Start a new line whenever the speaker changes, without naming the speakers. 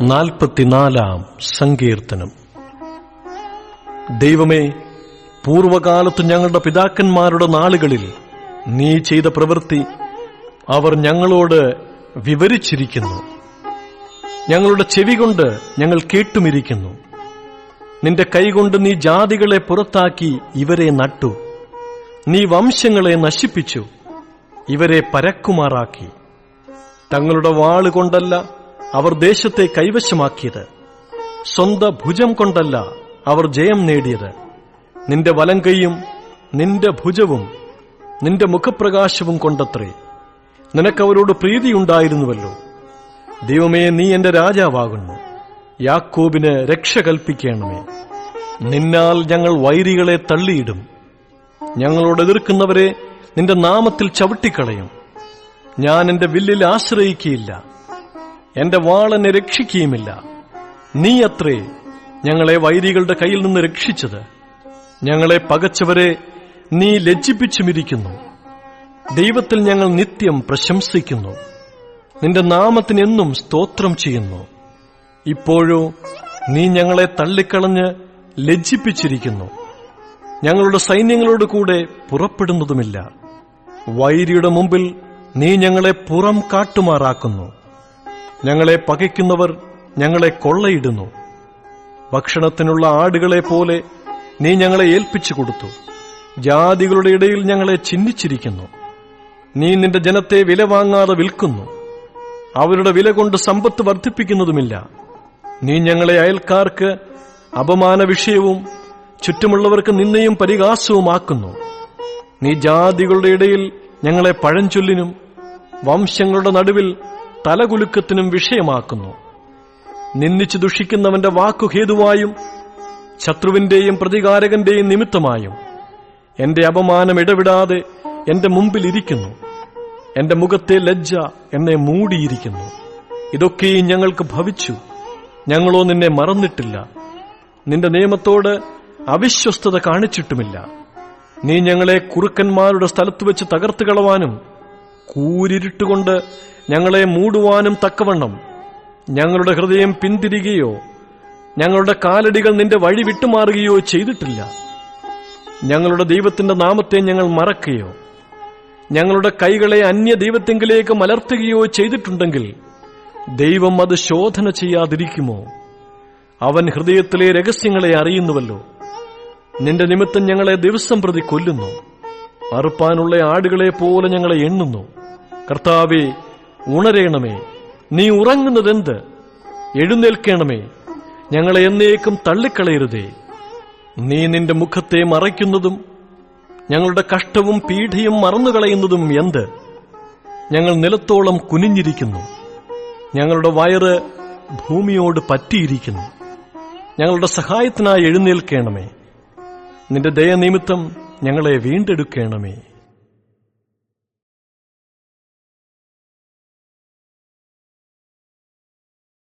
നാൽപ്പത്തിനാലാം സങ്കീർത്തനം. ദൈവമേ പൂർവകാലത്ത് ഞങ്ങളുടെ പിതാക്കന്മാരുടെ നാളുകളിൽ നീ ചെയ്ത പ്രവൃത്തി അവർ ഞങ്ങളോട് വിവരിച്ചിരിക്കുന്നു. ഞങ്ങളുടെ ചെവി കൊണ്ട് ഞങ്ങൾ കേട്ടുമിരിക്കുന്നു. നിന്റെ കൈകൊണ്ട് നീ ജാതികളെ പുറത്താക്കി ഇവരെ നട്ടു. നീ വംശങ്ങളെ നശിപ്പിച്ചു. ഇവരെ പരക്കുമാറാക്കി. തങ്ങളുടെ വാളുകൊണ്ടല്ല അവർ ദേശത്തെ കൈവശമാക്കിയത്. സ്വന്ത ഭുജം കൊണ്ടല്ല അവർ ജയം നേടിയത്. നിന്റെ വലങ്കയും നിന്റെ ഭുജവും നിന്റെ മുഖപ്രകാശവും കൊണ്ടത്രേ. നിനക്കവരോട് പ്രീതിയുണ്ടായിരുന്നുവല്ലോ. ദൈവമേ നീ എന്റെ രാജാവാകുന്നു. യാക്കോബിന് രക്ഷ കൽപ്പിക്കണമേ. നിന്നാൽ ഞങ്ങൾ വൈരികളെ തള്ളിയിടും. ഞങ്ങളോട് എതിർക്കുന്നവരെ നിന്റെ നാമത്തിൽ ചവിട്ടിക്കളയും. ഞാൻ എന്റെ വില്ലിൽ ആശ്രയിക്കുകയില്ല എന്റെ വാളെന്നെ രക്ഷിക്കുകയുമില്ല. നീ അത്രേ ഞങ്ങളെ വൈരികളുടെ കയ്യിൽ നിന്ന് രക്ഷിച്ചത്. ഞങ്ങളെ പകച്ചവരെ നീ ലജ്ജിപ്പിച്ചുമിരിക്കുന്നു. ദൈവത്തിൽ ഞങ്ങൾ നിത്യം പ്രശംസിക്കുന്നു. നിന്റെ നാമത്തിന് എന്നും സ്തോത്രം ചെയ്യുന്നു. ഇപ്പോഴോ നീ ഞങ്ങളെ തള്ളിക്കളഞ്ഞ് ലജ്ജിപ്പിച്ചിരിക്കുന്നു. ഞങ്ങളുടെ സൈന്യങ്ങളോട് കൂടെ പുറപ്പെടുന്നതുമില്ല. വൈരിയുടെ മുമ്പിൽ നീ ഞങ്ങളെ പുറം കാട്ടുമാറാക്കുന്നു. ഞങ്ങളെ പകയ്ക്കുന്നവർ ഞങ്ങളെ കൊള്ളയിടുന്നു. ഭക്ഷണത്തിനുള്ള ആടുകളെ പോലെ നീ ഞങ്ങളെ ഏൽപ്പിച്ചു കൊടുത്തു. ജാതികളുടെ ഇടയിൽ ഞങ്ങളെ ചിഹ്നിച്ചിരിക്കുന്നു നീ നിന്റെ ജനത്തെ വില വാങ്ങാതെ വിൽക്കുന്നു. അവരുടെ വില കൊണ്ട് സമ്പത്ത് വർദ്ധിപ്പിക്കുന്നതുമില്ല. നീ ഞങ്ങളെ അയൽക്കാർക്ക് അപമാന വിഷയവും ചുറ്റുമുള്ളവർക്ക് നിന്നെയും പരിഹാസവുമാക്കുന്നു. നീ ജാതികളുടെ ഇടയിൽ ഞങ്ങളെ പഴഞ്ചൊല്ലിനും വംശങ്ങളുടെ നടുവിൽ തലകുലുക്കത്തിനും വിഷയമാക്കുന്നു. നിന്ദിച്ചു ദുഷിക്കുന്നവന്റെ വാക്കു ഹേതുവായും ശത്രുവിന്റെയും പ്രതികാരകന്റെയും നിമിത്തമായും എന്റെ അപമാനം ഇടവിടാതെ എന്റെ മുമ്പിൽ ഇരിക്കുന്നു എന്റെ മുഖത്തെ ലജ്ജ എന്നെ മൂടിയിരിക്കുന്നു. ഇതൊക്കെയും ഞങ്ങൾക്ക് ഭവിച്ചു. ഞങ്ങളോ നിന്നെ മറന്നിട്ടില്ല. നിന്റെ നിയമത്തോട് അവിശ്വസ്തത കാണിച്ചിട്ടുമില്ല. നീ ഞങ്ങളെ കുറുക്കന്മാരുടെ സ്ഥലത്ത് വെച്ച് തകർത്തു കളവാനും കൂരിരുട്ടുകൊണ്ട് ഞങ്ങളെ മൂടുവാനും തക്കവണ്ണം. ഞങ്ങളുടെ ഹൃദയം പിന്തിരികയോ ഞങ്ങളുടെ കാലടികൾ നിന്റെ വഴി വിട്ടുമാറുകയോ ചെയ്തിട്ടില്ല. ഞങ്ങളുടെ ദൈവത്തിന്റെ നാമത്തെ ഞങ്ങൾ മറക്കുകയോ ഞങ്ങളുടെ കൈകളെ അന്യ ദൈവത്തെങ്കിലേക്ക് മലർത്തുകയോ ചെയ്തിട്ടുണ്ടെങ്കിൽ ദൈവം അത് ശോധന ചെയ്യാതിരിക്കുമോ? അവൻ ഹൃദയത്തിലെ രഹസ്യങ്ങളെ അറിയുന്നുവല്ലോ. നിന്റെ നിമിത്തം ഞങ്ങളെ ദിവസം പ്രതി കൊല്ലുന്നു. അറുപ്പാനുള്ള ആടുകളെ പോലെ ഞങ്ങളെ എണ്ണുന്നു. കർത്താവെ ഉണരേണമേ. നീ ഉറങ്ങുന്നതെന്ത്? എഴുന്നേൽക്കണമേ. ഞങ്ങളെ എന്നേക്കും തള്ളിക്കളയരുതേ. നീ നിന്റെ മുഖത്തെ മറയ്ക്കുന്നതും ഞങ്ങളുടെ കഷ്ടവും പീഠയും മറന്നുകളയുന്നതും എന്ത്? ഞങ്ങൾ നിലത്തോളം കുനിഞ്ഞിരിക്കുന്നു. ഞങ്ങളുടെ വയറ് ഭൂമിയോട് പറ്റിയിരിക്കുന്നു. ഞങ്ങളുടെ സഹായത്തിനായി എഴുന്നേൽക്കണമേ. നിന്റെ ദയനിമിത്തം ഞങ്ങളെ വീണ്ടെടുക്കണമേ.